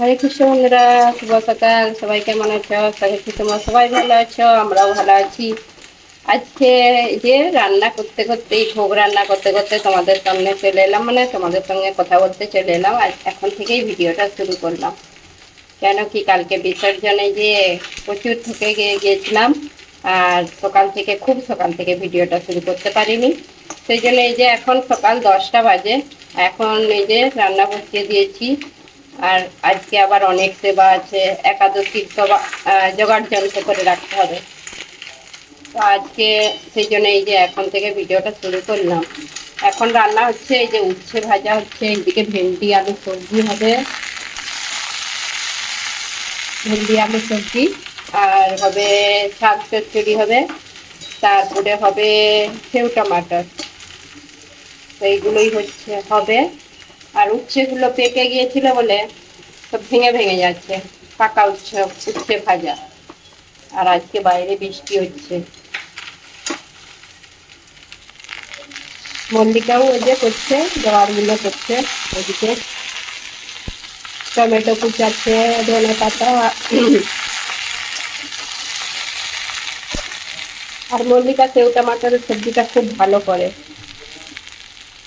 হরে কৃষ্ণ বন্ধুরা শুভ সকাল। সবাই কেমন আছো? করছি তোমরা সবাই ভালো আছো, আমরাও ভালো আছি। আজকে যে রান্না করতে করতে ভোগ রান্না করতে করতে তোমাদের সামনে চলে এলাম মানে তোমাদের সঙ্গে কথা বলতে চলে এলাম আজ এখন থেকেই ভিডিওটা শুরু করলাম। কেন কি কালকে বিসর্জনে যে প্রচুর গিয়ে গিয়েছিলাম, আর সকাল থেকে, খুব সকাল থেকে ভিডিওটা শুরু করতে পারিনি। সেই জন্য এই যে এখন সকাল দশটা বাজে, এখন এই যে রান্না বসিয়ে দিয়েছি। আর আজকে আবার অনেক সেবা আছে একাদশীর জোগাড় যন্ত্র করে রাখতে হবে। তো আজকে সেই জন্য এই যে এখন থেকে ভিডিওটা শুরু করলাম। এখন রান্না হচ্ছে এই যে উচ্ছে ভাজা হচ্ছে, এইদিকে ভেন্ডি, আলু সবজি হবে। ভেন্ডি, আলু সবজি, আর হবে শাক চচ্চড়ি হবে। তারপরে হবে সেউ টমাটার। তো এইগুলোই হচ্ছে, হবে। আর উচ্ছেগুলো পেকে গিয়েছিল বলে সব ভেঙে ভেঙে যাচ্ছে। পাকা উচ্ছে উচ্ছে ভাজা। আর আজকে বাইরে বৃষ্টি হচ্ছে। মল্লিকাও ওই যে করছে, জোয়ারগুলো করছে ওদিকে। টমেটো কুচাচ্ছে, ধনে পাতা। আর মল্লিকা সেউ টমাটারের সবজিটা খুব ভালো করে।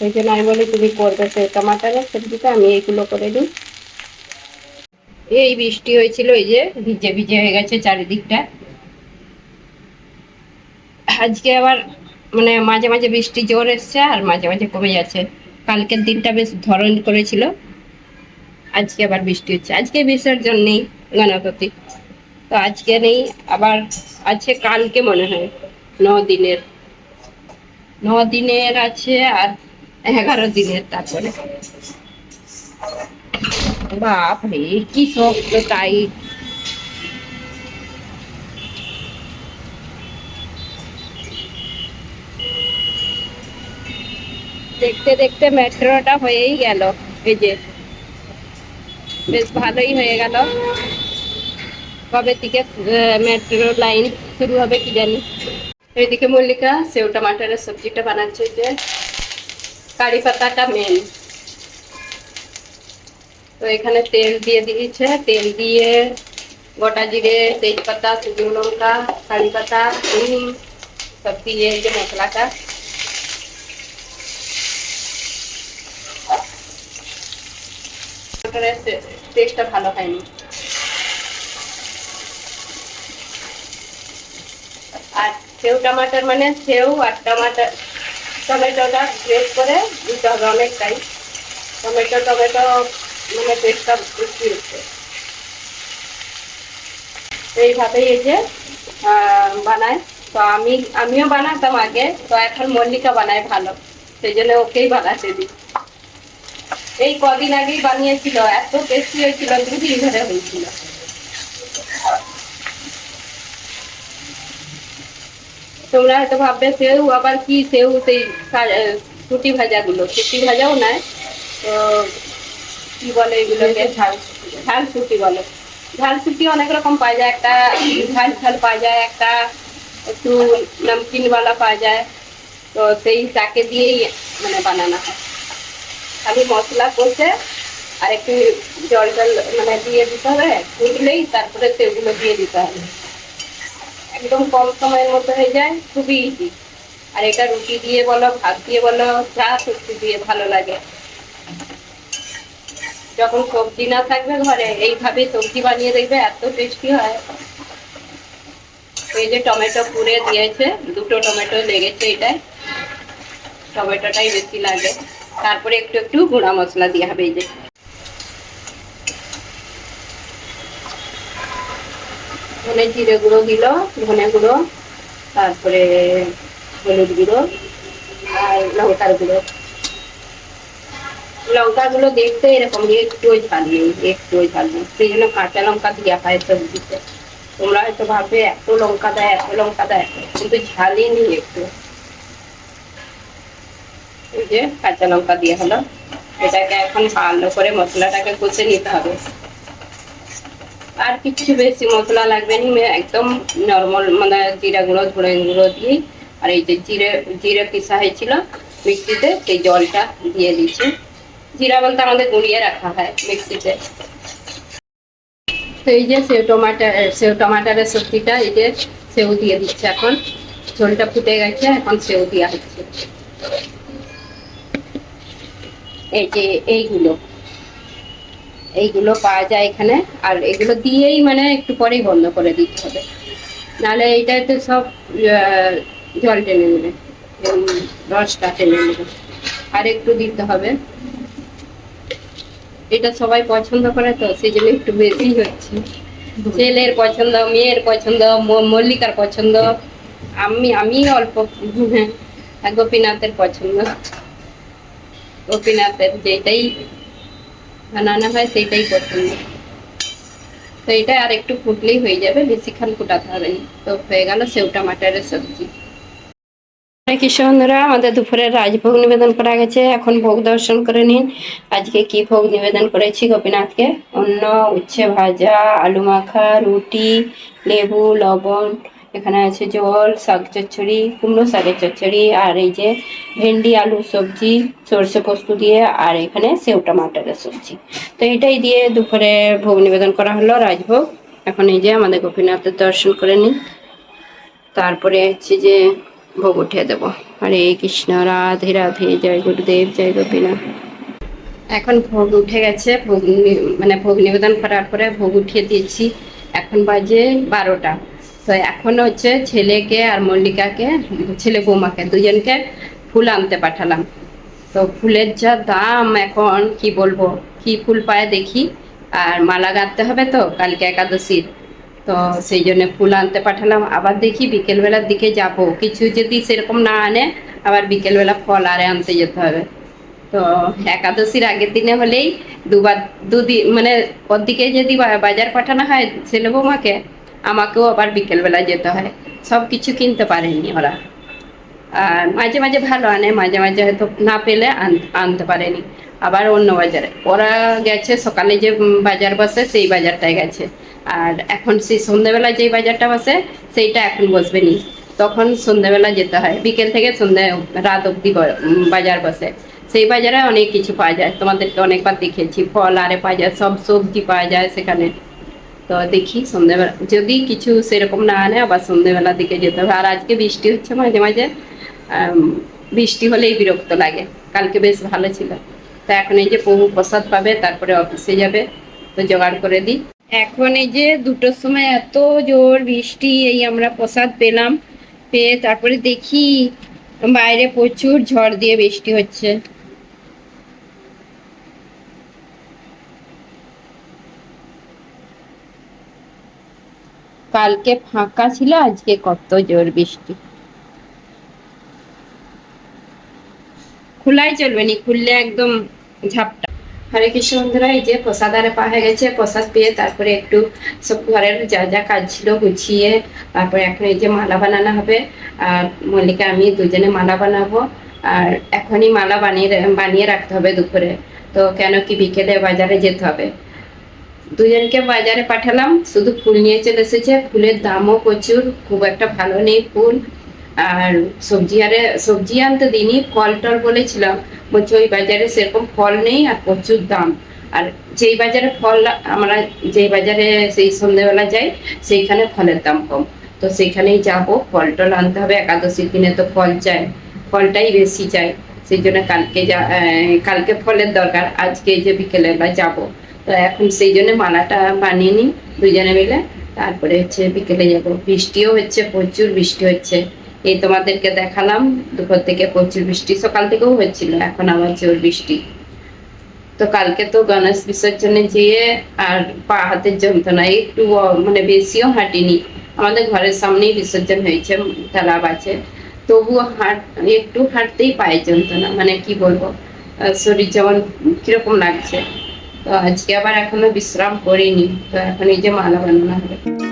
সেই জন্য আমি বলি, তুমি করবে সেউ টমাটারের সবজিটা আমি এইগুলো করে দিই। এই বৃষ্টি হয়েছিল, এই যে ভিজে ভিজে হয়ে গেছে চারিদিকটা। আজকে আবার মানে মাঝে মাঝে বৃষ্টি জোর এসছে আর মাঝে মাঝে কমে যাচ্ছে। কালকের দিনটা বেশ ধরন করেছিল। আজকে আবার বৃষ্টি হচ্ছে। আজকে বিসর্জন নেই গণপতি। তো আজকে নেই, আবার আছে কালকে মনে হয় ন দিনের ন দিনের আছে আর এগারো দিনের তারপরে বাপরে, কি শক্ত তাই। দেখতে দেখতে মেট্রোটা হয়েই গেল। এই যে, বেশ ভালোই হয়ে গেল। কবে থেকে মেট্রো লাইন শুরু হবে কি জানি। এইদিকে মল্লিকা সেউ টমাটারের সবজিটা বানাচ্ছে যে। কারি পাতাটা মেন তো এখানে তেল দিয়ে দিয়েছে। তেল দিয়ে গোটা জিরে, তেজপাতা, শুকনো লঙ্কা কারি পাতা সব দিয়ে এই যে মশলাটা। টেস্টটা ভালো হয়নি। আর সেউ টমাটার মানে সেউ আর টমাটার টমেটোটা গ্রেট করে দিতে হবে অনেকটাই টমেটো টমেটো মানে টেস্টটা বেশি হচ্ছে। এইভাবেই এই যে বানায়। তো আমি, আমিও বানাতাম আগে। তো এখন মল্লিকা বানায় ভালো। সেই জন্য ওকেই বানাতে দিই। এই কদিন আগেই বানিয়েছিল। এত টেস্টি হয়েছিল, দুদিন ধরে হয়েছিল। তোমরা হয়তো ভাববে সেউ আবার কি সেউ সেই ছুটি ভাজাগুলো। ছুটি ভাজাও নয় তো কি বলে এগুলোকে? ঝাল ঝাল ছুটি বলে। ঝাল ছুটি অনেক রকম পাওয়া যায়। একটা ঝাল ঝাল পাওয়া যায় একটা একটু নমকিনওয়ালা পাওয়া যায়। তো সেই তাকে দিয়েই মানে বানানো হয়। খালি মশলা কষে আর একটু জল জল মানে দিয়ে দিতে হবে ফুটলেই তারপরে সেগুলো দিয়ে দিতে হবে। একদম কম সময়ের মধ্যে হয়ে যায়, খুবই ইজি আর এটা রুটি দিয়ে বলো, ভাত দিয়ে বলো, যা সবজি দিয়ে ভালো লাগে। যখন সবজি না থাকবে ঘরে, এইভাবে সবজি বানিয়ে দেখবে, এত টেস্টি হয়। এই যে টমেটো পুড়ে দিয়েছে, দুটো টমেটো লেগেছে এটাই টমেটোটাই বেশি লাগে। তারপরে একটু একটু গুঁড়া মশলা দিয়ে হবে এই যে। ধনে জিরে গুঁড়ো দিল, ধনে গুঁড়ো, তারপরে হলুদ গুঁড়ো আর লঙ্কার গুঁড়ো। লঙ্কাগুলো দেখতে এরকম একটুও ঝাল নেই একটুও ঝাল। সেই জন্য কাঁচা লঙ্কা দেওয়া হয় সবজিতে তোমরা হয়তো ভাববে, এত লঙ্কা দেয়, এত লঙ্কা দেয়, কিন্তু ঝালই নেই একটু। এই যে কাঁচা লঙ্কা দিয়ে হলো। এটাকে এখন ভালো করে মশলাটাকে কষে নিতে হবে। আর কিছু বেশি মশলা লাগবে না একদম নর্মাল মানে জিরা গুঁড়ো ধরে গুঁড়ো দিয়ে, আর এই যে জিরে জিরে পিসা হয়েছিল মিক্সিতে, সেই জলটা দিয়ে দিচ্ছি। জিরা বলতে আমাদের গুঁড়িয়ে রাখা হয় মিক্সিতে। তো এই যে সেও টমাটার সেও টমাটারের সবজিটা, এই যে সেও দিয়ে দিচ্ছে এখন। ঝোলটা ফুটে গেছে, এখন সেও দেওয়া হচ্ছে। এই যে এইগুলো। এইগুলো পাওয়া যায় এখানে। আর এগুলো দিয়েই মানে একটু পরেই বন্ধ করে দিতে হবে। নাহলে এইটাতে সব জল টেনে নেবে। রসটা টেনে নেবে। আর একটু দিতে হবে। এটা সবাই পছন্দ করে তো সেই জন্য একটু বেশি হচ্ছে। ছেলের পছন্দ মেয়ের পছন্দ মল্লিকার পছন্দ। আমি আমি অল্প। হ্যাঁ, গোপীনাথের পছন্দ। গোপীনাথের যেটাই বানানো হয় সেইটাই পছন্দ তো এটা আর একটু ফুটলেই হয়ে যাবে, বেশিক্ষণ ফুটাতে হবে তো হয়ে গেল সেউ টমাটারের সবজি। কৃষ্ণ বন্ধুরা আমাদের দুপুরে রাজভোগ নিবেদন করা গেছে। এখন ভোগ দর্শন করে নিন। আজকে কি ভোগ নিবেদন করেছি গোপীনাথকে? অন্ন, উচ্ছে ভাজা, আলু মাখা, রুটি, লেবু, লবণ এখানে আছে জল, শাক চচ্চড়ি, কুমড়ো শাকের চচ্চড়ি, আর এই যে ভেন্ডি, আলু, সবজি, সর্ষে পোস্ত দিয়ে, আর এখানে সেউ টমাটারের সবজি। তো এটাই দিয়ে দুপুরে ভোগ নিবেদন করা হলো রাজভোগ এখন এই যে আমাদের গোপীনাথের দর্শন করে নিন তারপরে হচ্ছে যে ভোগ উঠিয়ে দেবো। হরে কৃষ্ণ, রাধে রাধে, জয় গুরুদেব, জয় গোপীনাথ। এখন ভোগ উঠে গেছে, ভোগ মানে ভোগ নিবেদন করার পরে ভোগ উঠিয়ে দিয়েছি। এখন বাজে বারোটা। তো এখন হচ্ছে ছেলেকে আর মল্লিকাকে, ছেলে বৌমাকে, দুজনকে ফুল আনতে পাঠালাম। তো ফুলের যা দাম এখন, কি বলব, কি ফুল পায় দেখি। আর মালা গাঁথতে হবে তো, কালকে একাদশীর। তো সেই জন্য ফুল আনতে পাঠালাম। আবার দেখি বিকেলবেলার দিকে যাব। কিছু যদি সেরকম না আনে, আবার বিকেলবেলা ফল আরে আনতে যেতে হবে। তো একাদশীর আগের দিনে হলেই দুবার, দুদিন মানে ওর দিকে যদি বাজার পাঠানো হয় ছেলে বৌমাকে আমাকেও আবার বিকেলবেলা যেতে হয়। সব কিছু কিনতে পারেনি ওরা। আর মাঝে মাঝে ভালো আনে, মাঝে মাঝে হয়তো না পেলে আন- আনতে পারেনি। আবার অন্য বাজারে। ওরা গেছে, সকালে যে বাজার বসে সেই বাজারটায় গেছে। আর এখন সেই সন্ধ্যেবেলা যেই বাজারটা বসে, সেইটা এখন বসবে নি তখন সন্ধ্যেবেলা যেতে হয়। বিকেল থেকে সন্ধ্যে রাত অবধি বাজার বসে। সেই বাজারে অনেক কিছু পাওয়া যায়। তোমাদেরকে অনেকবার দেখেছি। ফল আরে পাওয়া যায়, সব সবজি পাওয়া যায় সেখানে। তো দেখি সন্ধ্যেবেলা যদি কিছু সেরকম না আনে, আবার সন্ধ্যেবেলার দিকে যেতে হবে। আর আজকে বৃষ্টি হচ্ছে মাঝে মাঝে বৃষ্টি হলেই বিরক্ত লাগে। কালকে বেশ ভালো ছিল। তো এখন এই যে প্রভু প্রসাদ পাবে, তারপরে অফিসে যাবে। তো জোগাড় করে দিই। এখন এই যে দুটোর সময় এত জোর বৃষ্টি, এই আমরা প্রসাদ পেলাম, পেয়ে তারপরে দেখি বাইরে প্রচুর ঝড় দিয়ে বৃষ্টি হচ্ছে। কালকে ফাঁকা ছিল, আজকে কত জোর বৃষ্টি। খোলাই চলবে নি, খুললে একদম ঝাপটা। হরে কৃষ্ণ বন্ধুরা, এই যে প্রসাদ আরে পাওয়া হয়ে গেছে, প্রসাদ পেয়ে তারপরে একটু সব ঘরের যা যা কাজ ছিল গুছিয়ে, তারপরে এখন এই যে মালা বানানো হবে। আর মল্লিকা, আমি দুজনে মালা বানাবো। আর এখনই মালা বানিয়ে বানিয়ে রাখতে হবে দুপুরে। তো কেন কি বিকেলে বাজারে যেতে হবে? দুজনকে বাজারে পাঠালাম, শুধু ফুল নিয়ে চলে এসেছে। ফুলের দামও প্রচুর, খুব একটা ভালো নেই ফুল। আর সবজি আরে, সবজি আনতে দিনই ফল টল বলেছিলাম। বলছে, ওই বাজারে সেরকম ফল নেই আর প্রচুর দাম। আর যেই বাজারে ফল আমরা, যেই বাজারে সেই সন্ধ্যেবেলা যাই, সেইখানে ফলের দাম কম। তো সেইখানেই যাব, ফল টল আনতে হবে, একাদশীর দিনে তো ফল চাই ফলটাই বেশি চাই সেই জন্য কালকে যা কালকে ফলের দরকার, আজকে যে বিকেলবেলা যাব। তো এখন সেই জন্য মালাটা বানিয়ে নিই দুজনে মিলে। তারপরে হচ্ছে বিকেলে যাব। বৃষ্টিও হচ্ছে, প্রচুর বৃষ্টি হচ্ছে। এই তোমাদেরকে দেখালাম, দুপুর থেকে প্রচুর বৃষ্টি। সকাল থেকেও হচ্ছিল এখন আবার জোর বৃষ্টি। তো কালকে তো গণেশ বিসর্জনে যেয়ে আর পা হাতের যন্ত্রণা, একটু মানে বেশিও হাঁটিনি। আমাদের ঘরের সামনেই বিসর্জন হয়েছে, তালাব আছে। তবুও হাঁট, একটু হাঁটতেই পায়ে যন্ত্রণা মানে কি বলব? শরীর যেমন কীরকম লাগছে। তো আজকে আবার এখনও বিশ্রাম করিনি তো এখন এই যে মালা বানানো হবে।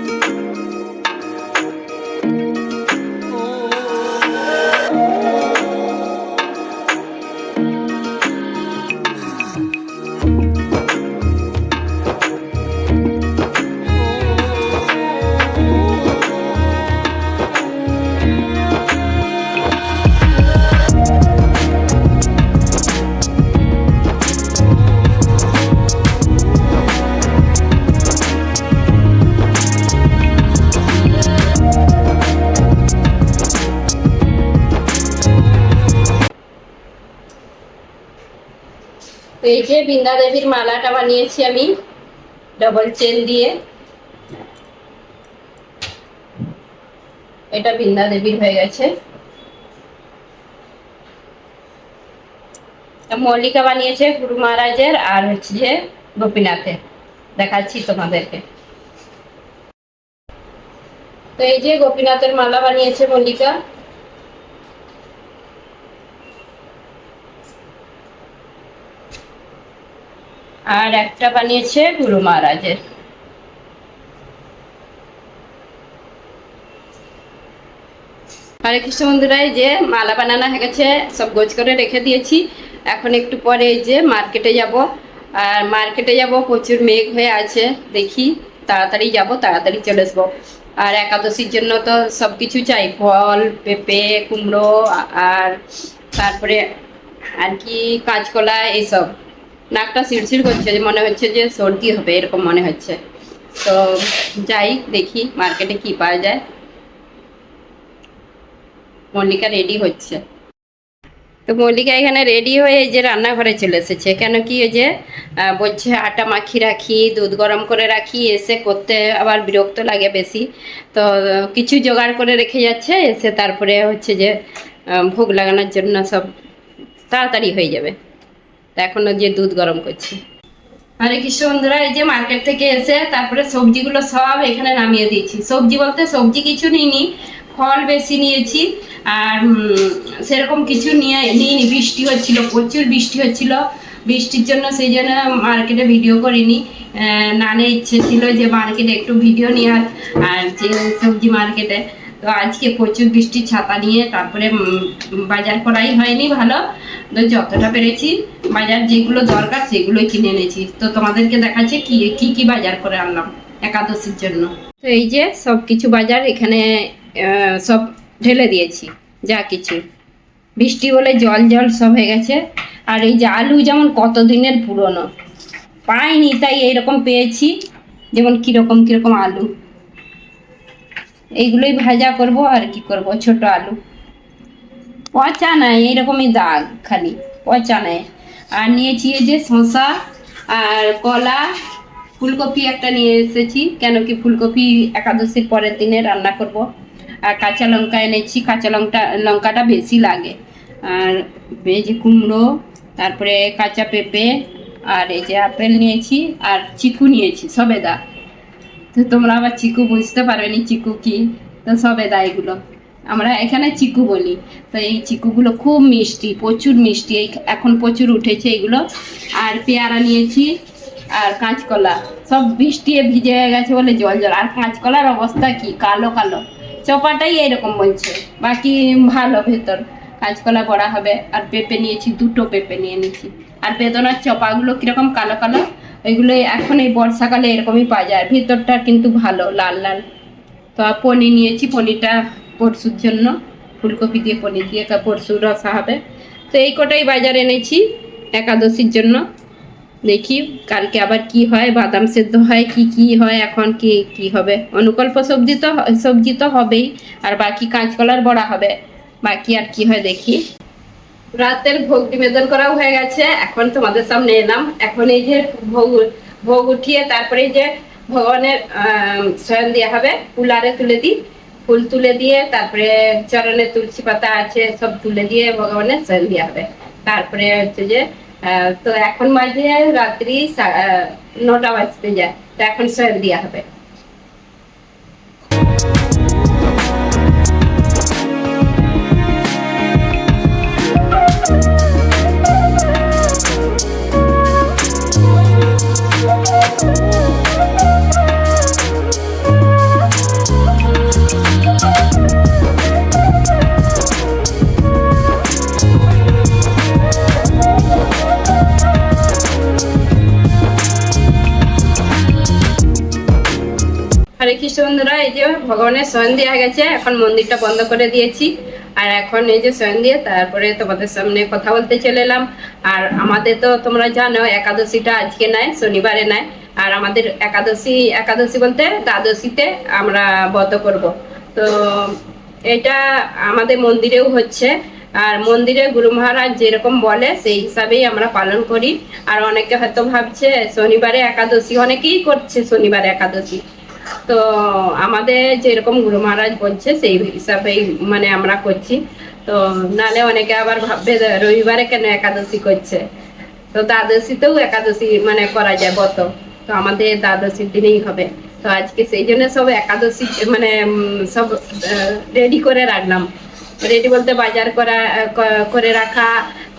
এই যে বৃন্দা দেবীর মালাটা বানিয়েছি আমি ডবল চেন দিয়ে। এটা বৃন্দা দেবীর হয়ে গেছে। মল্লিকা বানিয়েছে গুরু মহারাজের আর হচ্ছে যে গোপীনাথের। দেখাচ্ছি তোমাদেরকে। তো এই যে গোপীনাথের মালা বানিয়েছে মল্লিকা। আর একটা বানিয়েছে গুরু মহারাজের। হরে কৃষ্ণ বন্ধুরা, এই যে মালা বানানো হয়ে গেছে, সব গোছ করে রেখে দিয়েছি। এখন একটু পরে এই যে মার্কেটে যাব। আর মার্কেটে যাব, প্রচুর মেঘ হয়ে আছে, দেখি তাড়াতাড়ি যাব, তাড়াতাড়ি চলে আসব। আর একাদশীর জন্য তো সব কিছু চাই, ফল, পেঁপে, কুমড়ো, আর তারপরে আর কি, কাঁচকলা, এইসব। নাকটা শিরশির করছে, যে মনে হচ্ছে যে সর্দি হবে, এরকম মনে হচ্ছে। তো যাই, দেখি মার্কেটে কি পাওয়া যায়। মল্লিকা রেডি হচ্ছে। তো মল্লিকা এখানে রেডি হয়ে যে রান্নাঘরে চলে এসেছে। কেন কি যে বলছে আটা মাখি রাখি, দুধ গরম করে রাখি, এসে করতে আবার বিরক্ত লাগে বেশি। তো কিছু জোগাড় করে রেখে যাচ্ছে, এসে তারপরে হচ্ছে যে ভোগ লাগানোর জন্য সব তাড়াতাড়ি হয়ে যাবে। এখনও যে দুধ গরম করছি। হরে কৃষ্ণ বন্ধুরা, এই যে মার্কেট থেকে এসে তারপরে সবজিগুলো সব এখানে নামিয়ে দিয়েছি। সবজি বলতে সবজি কিছু নিইনি, ফল বেশি নিয়েছি আর সেরকম কিছু নিয়ে নিইনি। বৃষ্টি হচ্ছিল, প্রচুর বৃষ্টি হচ্ছিল। বৃষ্টির জন্য সেই জন্য মার্কেটে ভিডিও করিনি। নানে ইচ্ছে ছিল যে মার্কেটে একটু ভিডিও নেওয়ার, আর যে সবজি মার্কেটে তো আজকে প্রচুর বৃষ্টি ছাতা নিয়ে তারপরে বাজার করাই হয়নি ভালো। তো যতটা পেরেছি, বাজার যেগুলো দরকার সেগুলোই কিনে এনেছি। তো তোমাদেরকে দেখাচ্ছি কি কি কি বাজার করে আনলাম একাদশীর জন্য। তো এই যে সব কিছু বাজার এখানে সব ঢেলে দিয়েছি, যা কিছু। বৃষ্টি বলে জল জল সব হয়ে গেছে। আর এই যে আলু যেমন কতদিনের পুরনো, পাইনি তাই এইরকম পেয়েছি, যেমন কীরকম কীরকম আলু। এইগুলোই ভাজা করব আর কি করব, ছোট আলু। পচা নাই, এইরকমই দাগ খালি, পচা নাই। আর নিয়েছি এই যে শসা আর কলা, ফুলকপি একটা নিয়ে এসেছি, কেন কি ফুলকপি একাদশীর পরের দিনে রান্না করব। আর কাঁচা লঙ্কা এনেছি, কাঁচা লঙ্কা, লঙ্কাটা বেশি লাগে। আর এই যে কুমড়ো, তারপরে কাঁচা পেঁপে, আর এই যে আপেল নিয়েছি, আর চিকু নিয়েছি, সবেদা। তো তোমরা আবার চিকু বুঝতে পারবে নি চিকু কি? তো সবেদা এগুলো আমরা এখানে চিকু বলি। তো এই চিকুগুলো খুব মিষ্টি, প্রচুর মিষ্টি। এই এখন প্রচুর উঠেছে এগুলো। আর পেয়ারা নিয়েছি, আর কাঁচকলা। সব বৃষ্টিয়ে ভিজে হয়ে গেছে বলে জল জল। আর কাঁচকলার অবস্থা কি? কালো কালো। চপাটাই এরকম বলছে। বাকি ভালো ভেতর। কাঁচকলা বড়া হবে। আর পেঁপে নিয়েছি, দুটো পেঁপে নিয়ে নিয়েছি। আর বেদনার চপাগুলো কীরকম কালো কালো? এগুলো এখন এই বর্ষাকালে এরকমই পাওয়া যায়। ভিতরটা কিন্তু ভালো, লাল লাল। তো পনির নিয়েছি পনিরটা পরশুর জন্য। ফুলকপি দিয়ে পনির দিয়ে পরশু রসা হবে। তো এই কটাই বাজার এনেছি একাদশীর জন্য। দেখি কালকে আবার কি হয়, বাদাম সেদ্ধ হয়, কি কি হয়, এখন কি কি হবে? অনুকল্প সবজি তো সবজি তো হবেই। আর বাকি কাঁচকলার বড়া হবে। বাকি আর কি হয় দেখি। রাতের ভোগ নিবেদন করাও হয়ে গেছে। এখন তোমাদের সামনে এলাম। এখন এই যে ভোগ ভোগ উঠিয়ে তারপরে যে ভগবানের শয়ন দেওয়া হবে, ফুলারে তুলে দিই। ফুল তুলে দিয়ে তারপরে চরণে তুলসী পাতা আছে, সব তুলে দিয়ে ভগবানের শয়ন দেওয়া হবে। তারপরে হচ্ছে যে তো এখন মাঝে রাত্রি নটা বাজতে যায়। তো এখন শয়ন দেওয়া হবে। হরে বন্ধুরা এই যে ভগবানের শয়ন দেওয়া গেছে, এখন মন্দিরটা বন্ধ করে দিয়েছি। আর এখন এই যে শয়ন দিয়ে তারপরে তোমাদের সামনে কথা বলতে চলে এলাম। আর আমাদের তো তোমরা জানো, একাদশীটা আজকে নাই, শনিবারে নাই। আর আমাদের একাদশী একাদশী বলতে দ্বাদশীতে আমরা বত করব। তো এটা আমাদের মন্দিরেও হচ্ছে। আর মন্দিরে গুরু মহারাজ যেরকম বলে, সেই হিসাবেই আমরা পালন করি। আর অনেকে হয়তো ভাবছে, শনিবারে একাদশী, অনেকেই করছে শনিবারে একাদশী। তো আমাদের যেরকম গুরু মহারাজ বলছে, সেই হিসাবেই মানে আমরা করছি। তো নালে অনেকে আবার ভাববে রবিবারে কেন একাদশী করছে? তো দ্বাদশীতেও একাদশী মানে করা যায় বত তো আমাদের দ্বাদশীর দিনেই হবে। তো আজকে সেই জন্য সব একাদশী মানে সব রেডি করে রাখলাম। রেডি বলতে বাজার করা করে রাখা,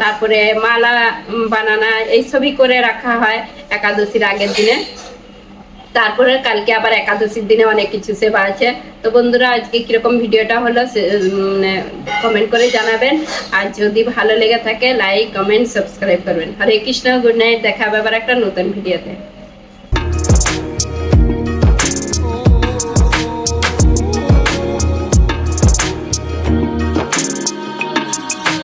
তারপরে মালা বানানা এইসবই করে রাখা হয় একাদশীর আগের দিনে। তারপরে কালকে আবার একাদশীর দিনে অনেক কিছু সেবা আছে। তো বন্ধুরা, আজকে কীরকম ভিডিওটা হলো কমেন্ট করে জানাবেন। আর যদি ভালো লেগে থাকে লাইক কমেন্ট সাবস্ক্রাইব করবেন। হরে কৃষ্ণ গুড নাইট দেখা হবে আবার একটা নতুন ভিডিওতে